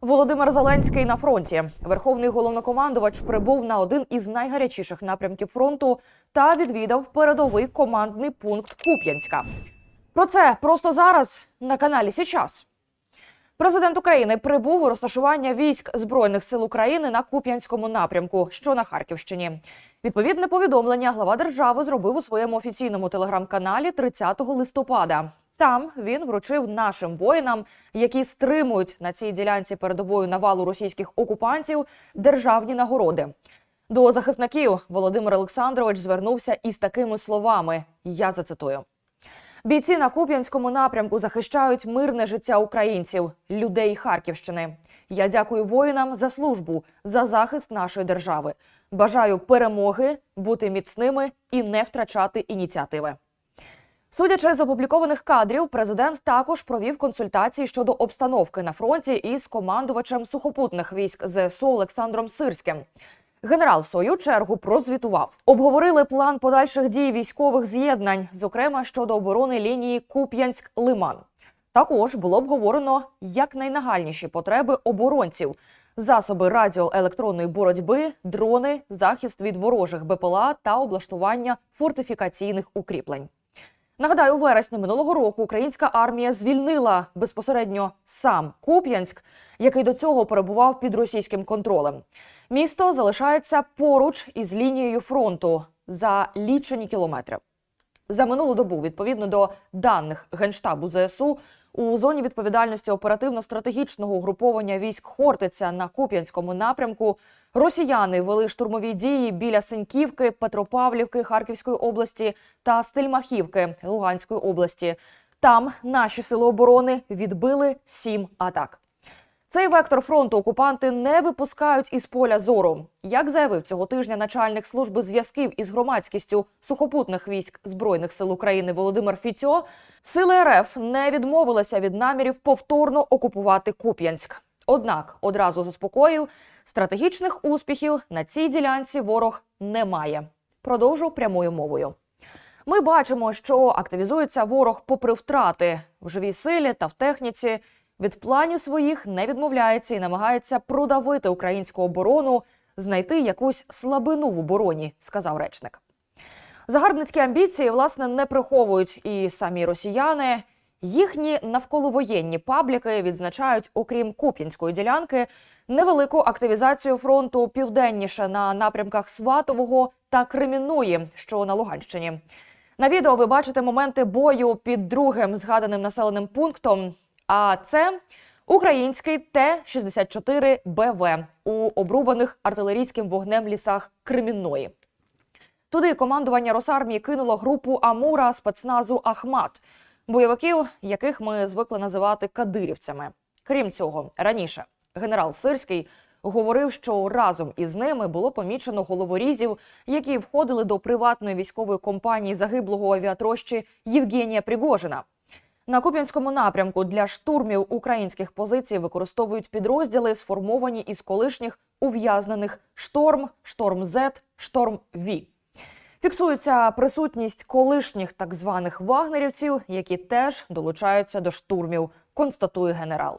Володимир Зеленський на фронті. Верховний головнокомандувач прибув на один із найгарячіших напрямків фронту та відвідав передовий командний пункт Куп'янська. Про це просто зараз на каналі Січас. Президент України прибув у розташування військ Збройних сил України на Куп'янському напрямку, що на Харківщині. Відповідне повідомлення глава держави зробив у своєму офіційному телеграм-каналі 30 листопада. Там він вручив нашим воїнам, які стримують на цій ділянці передової навалу російських окупантів, державні нагороди. До захисників Володимир Олександрович звернувся із такими словами. Я зацитую. Бійці на Куп'янському напрямку захищають мирне життя українців, людей Харківщини. Я дякую воїнам за службу, за захист нашої держави. Бажаю перемоги, бути міцними і не втрачати ініціативи. Судячи з опублікованих кадрів, президент також провів консультації щодо обстановки на фронті із командувачем сухопутних військ ЗСУ Олександром Сирським. Генерал, в свою чергу, прозвітував. Обговорили план подальших дій військових з'єднань, зокрема щодо оборони лінії Куп'янськ-Лиман. Також було обговорено якнайнагальніші потреби оборонців: засоби радіоелектронної боротьби, дрони, захист від ворожих БПЛА та облаштування фортифікаційних укріплень. Нагадаю, у вересні минулого року українська армія звільнила безпосередньо сам Куп'янськ, який до цього перебував під російським контролем. Місто залишається поруч із лінією фронту за лічені кілометри. За минулу добу, відповідно до даних Генштабу ЗСУ, у зоні відповідальності оперативно-стратегічного угруповання військ Хортиця на Куп'янському напрямку росіяни вели штурмові дії біля Синьківки, Петропавлівки Харківської області та Стельмахівки Луганської області. Там наші сили оборони відбили сім атак. Цей вектор фронту окупанти не випускають із поля зору. Як заявив цього тижня начальник служби зв'язків із громадськістю сухопутних військ збройних сил України Володимир Фіцьо, сили РФ не відмовилися від намірів повторно окупувати Куп'янськ. Однак одразу заспокоїв, стратегічних успіхів на цій ділянці ворог не має. Продовжу прямою мовою. Ми бачимо, що активізується ворог попри втрати в живій силі та в техніці. Від планів своїх не відмовляється і намагається продавити українську оборону, знайти якусь слабину в обороні, сказав речник. Загарбницькі амбіції власне не приховують і самі росіяни. Їхні навколовоєнні пабліки відзначають, окрім Куп'янської ділянки, невелику активізацію фронту південніше на напрямках Сватового та Кремінної, що на Луганщині. На відео ви бачите моменти бою під другим згаданим населеним пунктом. А це український Т-64 БВ у обрубаних артилерійським вогнем лісах Кремінної. Туди командування Росармії кинуло групу Амура спецназу Ахмат, бойовиків, яких ми звикли називати кадирівцями. Крім цього, раніше генерал Сирський говорив, що разом із ними було помічено головорізів, які входили до приватної військової компанії загиблого авіатрощі Євгенія Пригожина. На Куп'янському напрямку для штурмів українських позицій використовують підрозділи, сформовані із колишніх ув'язнених Шторм, Шторм З, Шторм Ві. Фіксується присутність колишніх так званих вагнерівців, які теж долучаються до штурмів, констатує генерал.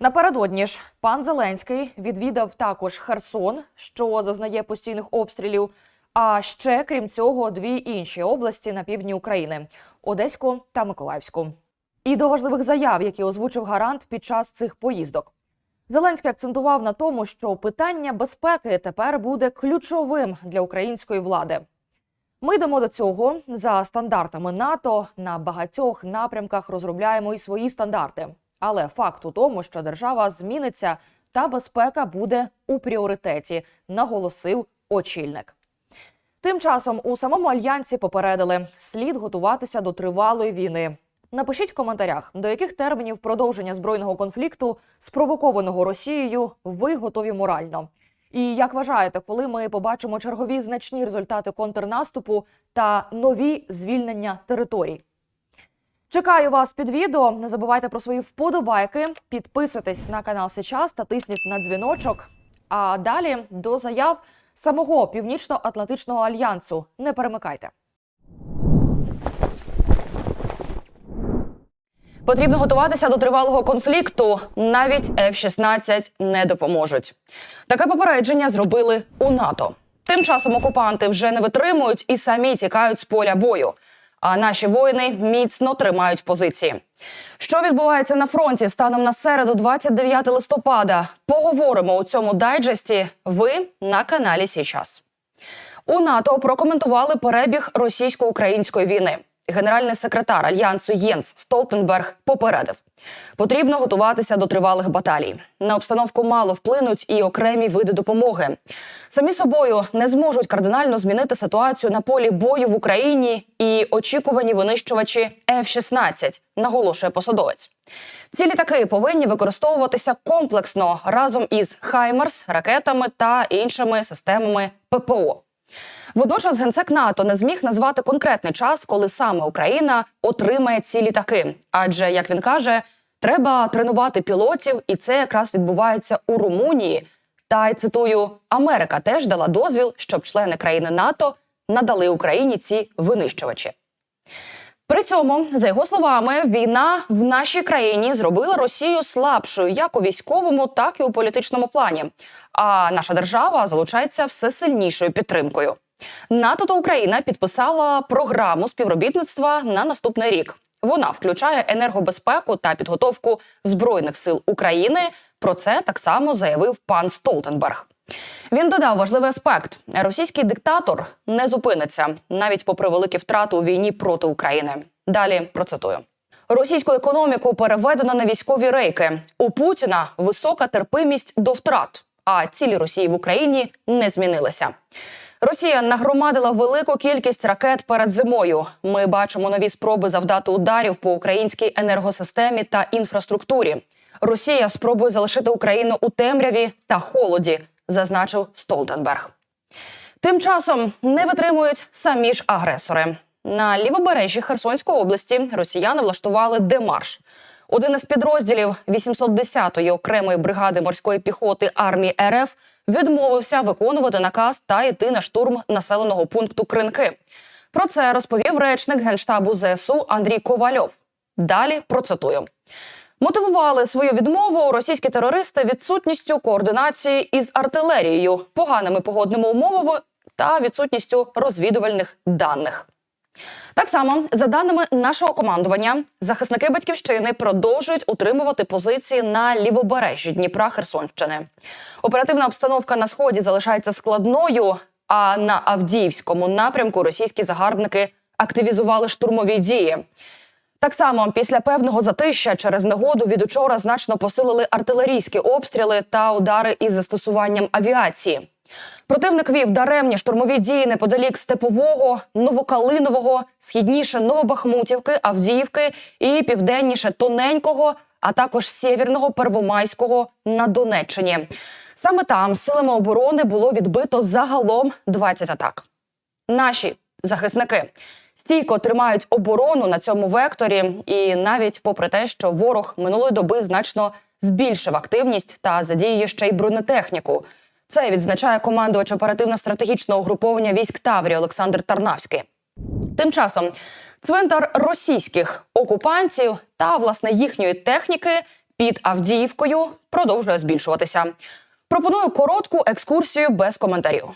Напередодні ж пан Зеленський відвідав також Херсон, що зазнає постійних обстрілів. А ще крім цього, дві інші області на півдні України Одеську та Миколаївську. І до важливих заяв, які озвучив гарант під час цих поїздок. Зеленський акцентував на тому, що питання безпеки тепер буде ключовим для української влади. Ми йдемо до цього за стандартами НАТО. На багатьох напрямках розробляємо і свої стандарти. Але факт у тому, що держава зміниться та безпека буде у пріоритеті, наголосив очільник. Тим часом у самому альянсі попередили слід готуватися до тривалої війни. Напишіть в коментарях, до яких термінів продовження збройного конфлікту, спровокованого Росією, ви готові морально. І як вважаєте, коли ми побачимо чергові значні результати контрнаступу та нові звільнення територій? Чекаю вас під відео. Не забувайте про свої вподобайки, підписуйтесь на канал Сейчас та тисніть на дзвіночок. А далі до заяв самого Північно-Атлантичного альянсу. Не перемикайте. Потрібно готуватися до тривалого конфлікту. Навіть F-16 не допоможуть. Таке попередження зробили у НАТО. Тим часом окупанти вже не витримують і самі тікають з поля бою. А наші воїни міцно тримають позиції. Що відбувається на фронті станом на середу, 29 листопада? Поговоримо у цьому дайджесті. Ви на каналі Січас. У НАТО прокоментували перебіг російсько-української війни. Генеральний секретар альянсу Єнс Столтенберг попередив: потрібно готуватися до тривалих баталій. На обстановку мало вплинуть і окремі види допомоги. Самі собою не зможуть кардинально змінити ситуацію на полі бою в Україні і очікувані винищувачі F-16, наголошує посадовець. Ці літаки повинні використовуватися комплексно разом із Хаймерс, ракетами та іншими системами ППО. Водночас генсек НАТО не зміг назвати конкретний час, коли саме Україна отримає ці літаки. Адже, як він каже, треба тренувати пілотів, і це якраз відбувається у Румунії. Та й цитую: Америка теж дала дозвіл, щоб члени країни НАТО надали Україні ці винищувачі. При цьому, за його словами, війна в нашій країні зробила Росію слабшою як у військовому, так і у політичному плані. А наша держава залучається все сильнішою підтримкою. НАТО та Україна підписала програму співробітництва на наступний рік. Вона включає енергобезпеку та підготовку збройних сил України. Про це так само заявив пан Столтенберг. Він додав важливий аспект: російський диктатор не зупиниться навіть попри великі втрати у війні проти України. Далі процитую. Російську економіку переведено на військові рейки. У Путіна висока терпимість до втрат, а цілі Росії в Україні не змінилися. Росія нагромадила велику кількість ракет перед зимою. Ми бачимо нові спроби завдати ударів по українській енергосистемі та інфраструктурі. Росія спробує залишити Україну у темряві та холоді, зазначив Столтенберг. Тим часом не витримують самі ж агресори. На лівобережжі Херсонської області росіяни влаштували демарш. Один із підрозділів 810-ї окремої бригади морської піхоти армії РФ відмовився виконувати наказ та йти на штурм населеного пункту Кринки. Про це розповів речник генштабу ЗСУ Андрій Ковальов. Далі процитую. Мотивували свою відмову російські терористи відсутністю координації із артилерією, поганими погодними умовами та відсутністю розвідувальних даних. Так само, за даними нашого командування, захисники батьківщини продовжують утримувати позиції на лівобережжі Дніпра Херсонщини. Оперативна обстановка на сході залишається складною. А на Авдіївському напрямку російські загарбники активізували штурмові дії. Так само після певного затища через негоду від учора значно посилили артилерійські обстріли та удари із застосуванням авіації. Противник вів даремні штурмові дії неподалік Степового, Новокалинового, східніше Новобахмутівки, Авдіївки і південніше Тоненького, а також Сєвєрного Первомайського на Донеччині. Саме там силами оборони було відбито загалом 20 атак. Наші захисники стійко тримають оборону на цьому векторі, і навіть попри те, що ворог минулої доби значно збільшив активність та задіює ще й бронетехніку. Це відзначає командувач оперативно-стратегічного угруповання військ Таврі Олександр Тарнавський. Тим часом цвинтар російських окупантів та власне їхньої техніки під Авдіївкою продовжує збільшуватися. Пропоную коротку екскурсію без коментарів.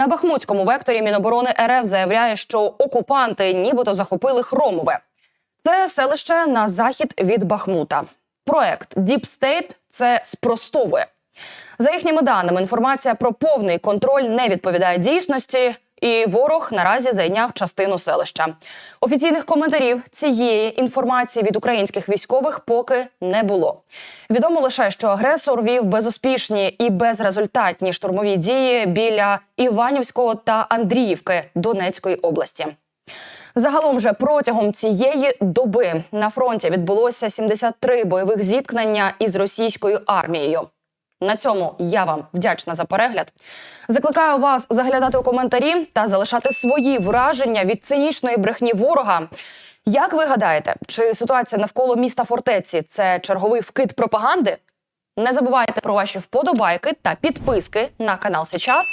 На Бахмутському векторі Міноборони РФ заявляє, що окупанти нібито захопили Хромове. Це селище на захід від Бахмута. Проект Deep State це спростовує. За їхніми даними, інформація про повний контроль не відповідає дійсності, і ворог наразі зайняв частину селища. Офіційних коментарів цієї інформації від українських військових поки не було. Відомо лише, що агресор вів безуспішні і безрезультатні штурмові дії біля Іванівського та Андріївки Донецької області. Загалом же протягом цієї доби на фронті відбулося 73 бойових зіткнення із російською армією. На цьому я вам вдячна за перегляд. Закликаю вас заглядати у коментарі та залишати свої враження від цинічної брехні ворога. Як ви гадаєте, чи ситуація навколо міста фортеці це черговий вкид пропаганди? Не забувайте про ваші вподобайки та підписки на канал Сейчас.